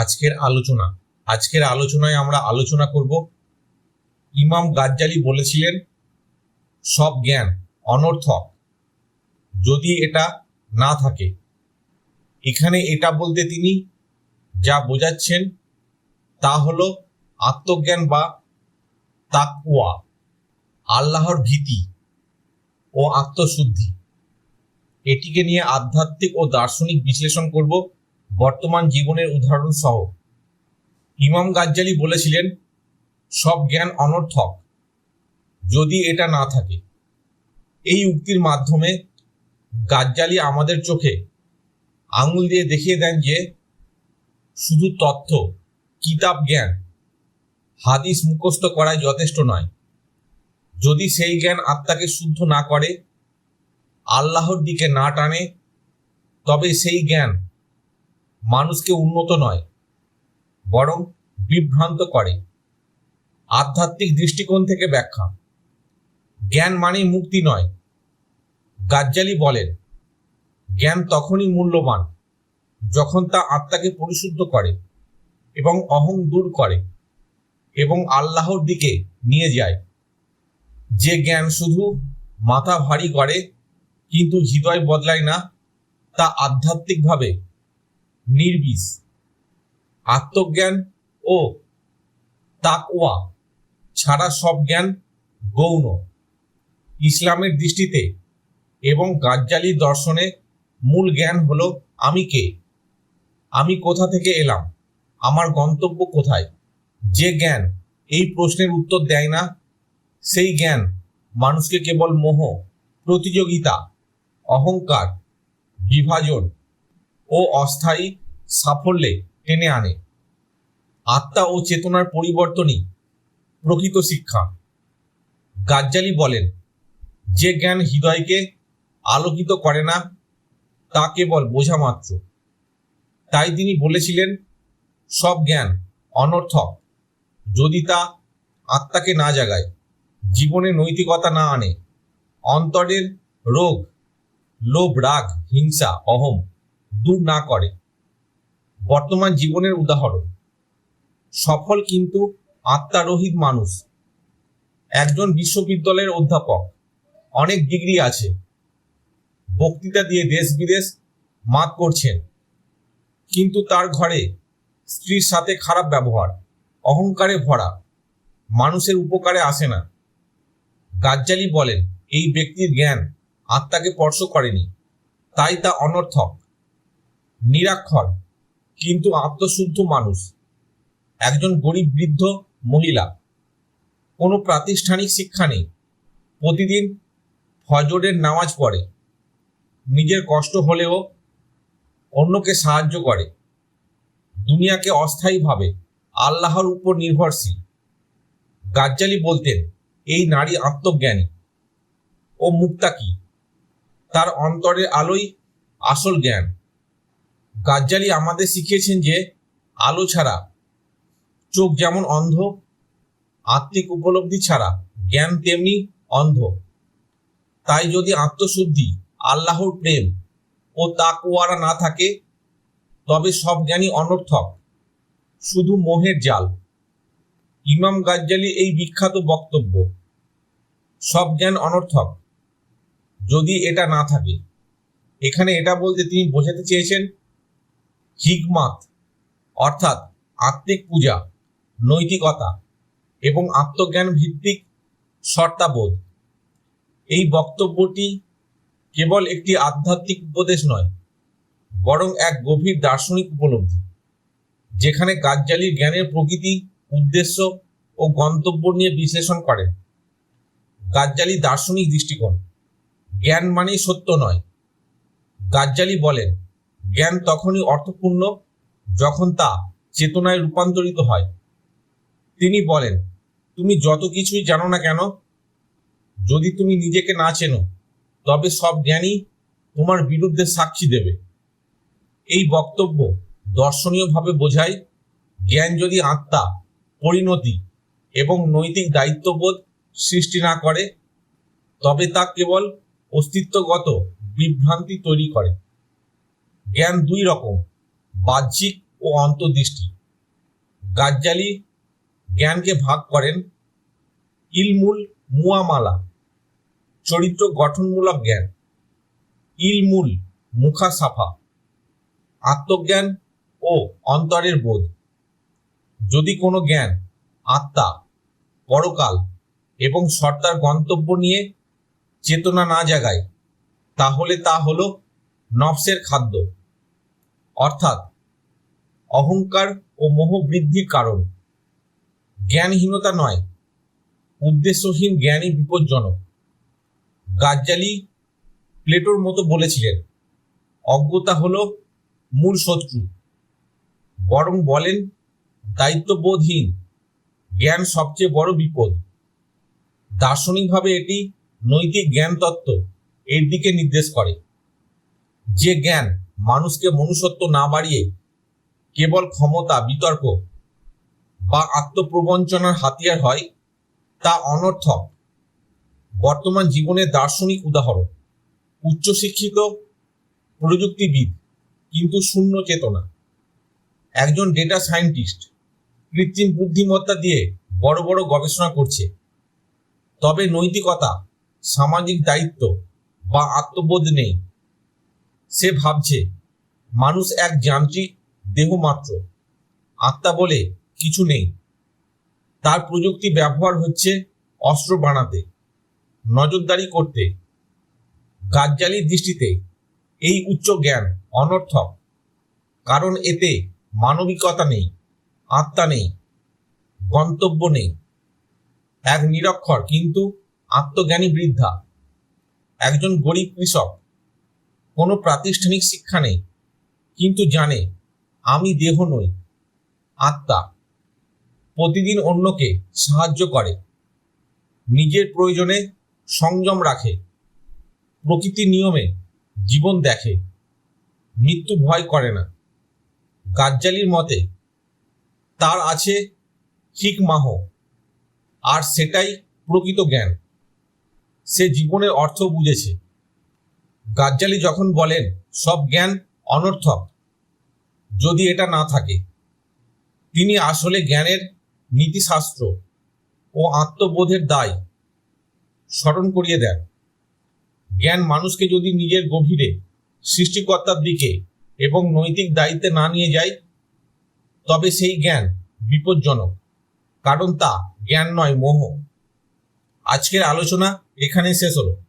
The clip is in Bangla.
আজকের আলোচনা। আজকের আলোচনায় আমরা আলোচনা করব, ইমাম গাজ্জালি বলেছিলেন, সব জ্ঞান অনর্থক। যদি এটা না থাকে, এখানে এটা বলতে তিনি যা বোঝাচ্ছেন, তা হল আত্মজ্ঞান বা তাকুয়া আল্লাহর ভীতি ও আত্মশুদ্ধি। এটিকে নিয়ে আধ্যাত্মিক ও দার্শনিক বিশ্লেষণ করব। বর্তমান জীবনের উদাহরণ সহ। ইমাম গাজ্জালি বলেছিলেন, সব জ্ঞান অনর্থক, যদি এটা না থাকে। এই উক্তির মাধ্যমে গাজ্জালি আমাদের চোখে আঙুল দিয়ে দেখিয়ে দেন যে, শুধু তথ্য, কিতাব জ্ঞান, হাদিস মুখস্থ করাই যথেষ্ট নয়। যদি সেই জ্ঞান আত্মাকে শুদ্ধ না করে, আল্লাহর দিকে না টানে, তবে সেই জ্ঞান মানুষকে উন্নত নয়, বরং বিভ্রান্ত করে। আধ্যাত্মিক দৃষ্টিকোণ থেকে ব্যাখ্যা। জ্ঞান মানেই মুক্তি নয়, গাজ্জালি বলেন। জ্ঞান তখনই মূল্যবান, যখন তা আত্মাকে পরিশুদ্ধ করে এবং অহং দূর করে এবং আল্লাহর দিকে নিয়ে যায়। যে জ্ঞান শুধু মাথা ভারী করে, কিন্তু হৃদয় বদলায় না, তা আধ্যাত্মিকভাবে নির্বিষ আত্মজ্ঞান ও তাকওয়া ছাড়া সব জ্ঞান গৌণ। ইসলামের দৃষ্টিতে এবং গাজ্জালি দর্শনে মূল জ্ঞান হলো, আমি কে? আমি কোথা থেকে এলাম? আমার গন্তব্য কোথায়? যে জ্ঞান এই প্রশ্নের উত্তর দেয় না, সেই জ্ঞান মানুষকে কেবল মোহ, প্রতিযোগিতা, অহংকার, বিভাজন ও অস্থায়ী সাফল্যে টেনে আনে। আত্মা ও চেতনার পরিবর্তনই প্রকৃত শিক্ষা। গাজ্জালি বলেন, যে জ্ঞান হৃদয়কে আলোকিত করে না, তা কেবল বোঝা মাত্র। তাই তিনি বলেছিলেন, সব জ্ঞান অনর্থক। যদি তা আত্মাকে না জাগায়, জীবনে নৈতিকতা না আনে, অন্তরের রোগ, লোভ, রাগ, হিংসা, অহম দূর না করে। বর্তমান জীবনের উদাহরণ। সফল কিন্তু আত্মারোহিত মানুষ। একজন বিশ্ববিদ্যালয়ের অধ্যাপক। অনেক ডিগ্রি আছে। বক্তৃতা দিয়ে দেশ বিদেশ মাত করছেন। কিন্তু তার ঘরে স্ত্রীর সাথে খারাপ ব্যবহার, অহংকারে ভরা, মানুষের উপকারে আসে না। গাজ্জালি বলেন, এই ব্যক্তির জ্ঞান আত্মাকে স্পর্শ করেনি। তাই তা অনর্থক। নিরাক্ষর, কিন্তু আত্মশুদ্ধ মানুষ। একজন গরিব বৃদ্ধ মহিলা। কোনো প্রাতিষ্ঠানিক শিক্ষা নেই। প্রতিদিন ফজরের নামাজ পড়ে। নিজের কষ্ট হলেও অন্যকে সাহায্য করে। দুনিয়াকে অস্থায়ীভাবে আল্লাহর উপর নির্ভরশীল। গাজ্জালি বলতেন, এই নারী আত্মজ্ঞানী। ও মুক্তাকি তার অন্তরের আলোই আসল জ্ঞান। গাজ্জালি আমাদের শিখিয়েছেন যে, আলো ছাড়া, চোখ যেমন অন্ধ, আত্মিক উপলব্ধি ছাড়া জ্ঞান তেমনি অন্ধ। তাই যদি আত্মশুদ্ধি, আল্লাহর প্রেম ও তাকওয়ারা না থাকে, তবে সব জ্ঞানই অনর্থক, শুধু মোহের জাল। ইমাম গাজ্জালি এই বিখ্যাত বক্তব্য, সব জ্ঞান অনর্থক, যদি এটা না থাকে। এখানে এটা বলতে তিনি বোঝাতে চেয়েছেন হিকমাত, অর্থাৎ আত্মিক পূজা, নৈতিকতা এবং আত্মজ্ঞান ভিত্তিক শর্তাবোধ। এই বক্তব্যটি কেবল একটি আধ্যাত্মিক উপদেশ নয়, বরং এক গভীর দার্শনিক উপলব্ধি, যেখানে গাজ্জালির জ্ঞানের প্রকৃতি, উদ্দেশ্য ও গন্তব্য নিয়ে বিশ্লেষণ করেন গাজ্জালি দার্শনিক দৃষ্টিকোণ, জ্ঞান মানেই সত্য নয়। গাজ্জালি বলেন জ্ঞান তখনই অর্থপূর্ণ যখন তা চেতনায় রূপান্তরিত হয়। তিনি বলেন, তুমি যত কিছুই জানো না কেন, যদি তুমি নিজেকে না চেনো, তবে সব জ্ঞানই তোমার বিরুদ্ধে সাক্ষী দেবে। এই বক্তব্য দর্শনীয়ভাবে বোঝায়, জ্ঞান যদি আত্মা, পরিণতি এবং নৈতিক দায়িত্ববোধ সৃষ্টি না করে, তবে তা কেবল অস্তিত্বগত বিভ্রান্তি তৈরি করে। জ্ঞান দুই রকম, বাহ্যিক ও অন্তর্দৃষ্টি। গাজ্জালি জ্ঞানকে ভাগ করেন ইলমুল মুয়ামালা চরিত্র গঠনমূলক জ্ঞান। ইলমুল মুখা সাফা আত্মজ্ঞান ও অন্তরের বোধ। যদি কোনো জ্ঞান আত্মা, পরকাল এবং সর্দার গন্তব্য নিয়ে চেতনা না জাগায়, তাহলে তা হলো নফসের খাদ্য। অর্থাৎ অহংকার ও মোহ বৃদ্ধির কারণ। জ্ঞানহীনতা নয়, উদ্দেশ্যহীন জ্ঞানই বিপজ্জনক। গাজ্জালি প্লেটোর মতো বলেছিলেন, অজ্ঞতা হল মূল শত্রু। বরং বলেন, দায়িত্ববোধহীন। জ্ঞান সবচেয়ে বড় বিপদ। দার্শনিকভাবে এটি নৈতিক জ্ঞান তত্ত্ব এর দিকে নির্দেশ করে। যে জ্ঞান মানুষকে মনুষ্যত্ব না বাড়িয়ে কেবল ক্ষমতা, বিতর্ক বা আত্মপ্রবঞ্চনার হাতিয়ার হয়, তা অনর্থক। বর্তমান জীবনের দার্শনিক উদাহরণ, উচ্চশিক্ষিত প্রযুক্তিবিদ কিন্তু শূন্য চেতনা। একজন ডেটা সায়েন্টিস্ট কৃত্রিম বুদ্ধিমত্তা দিয়ে বড় বড় গবেষণা করছে। তবে নৈতিকতা, সামাজিক দায়িত্ব বা আত্মবোধ নেই। সে ভাবছে, মানুষ এক যান্ত্রিক দেহ মাত্র। আত্মা বলে কিছু নেই। তার প্রযুক্তি ব্যবহার হচ্ছে অস্ত্র বানাতে, নজরদারি করতে। গাজ্জালির দৃষ্টিতে এই উচ্চ জ্ঞান অনর্থক, কারণ এতে মানবিকতা নেই, আত্মা নেই, গন্তব্য নেই। এক নিরক্ষর কিন্তু আত্মজ্ঞানী বৃদ্ধা, একজন গরিব কৃষক কোনো প্রাতিষ্ঠানিক শিক্ষা নেই, কিন্তু জানে, আমি দেহ নই, আত্মা। প্রতিদিন অন্যকে সাহায্য করে, নিজের প্রয়োজনে সংযম রাখে প্রকৃতির নিয়মে জীবন দেখে, মৃত্যু ভয় করে না। গাজ্জালির মতে, তার আছে ঠিক মাহ, আর সেটাই প্রকৃত জ্ঞান। সে জীবনের অর্থ বুঝেছে। গাজ্জালি যখন বলেন, সব জ্ঞান অনর্থক। যদি এটা না থাকে, তিনি আসলে জ্ঞানের নীতিশাস্ত্র ও আত্মবোধের দায় স্মরণ করিয়ে দেন। জ্ঞান মানুষকে যদি নিজের গভীরে, সৃষ্টিকর্তার দিকে এবং নৈতিক দায়িত্বে না নিয়ে যায়, তবে সেই জ্ঞান বিপজ্জনক, কারণ তা জ্ঞান নয়, মোহ। আজকের আলোচনা এখানে শেষ হলো।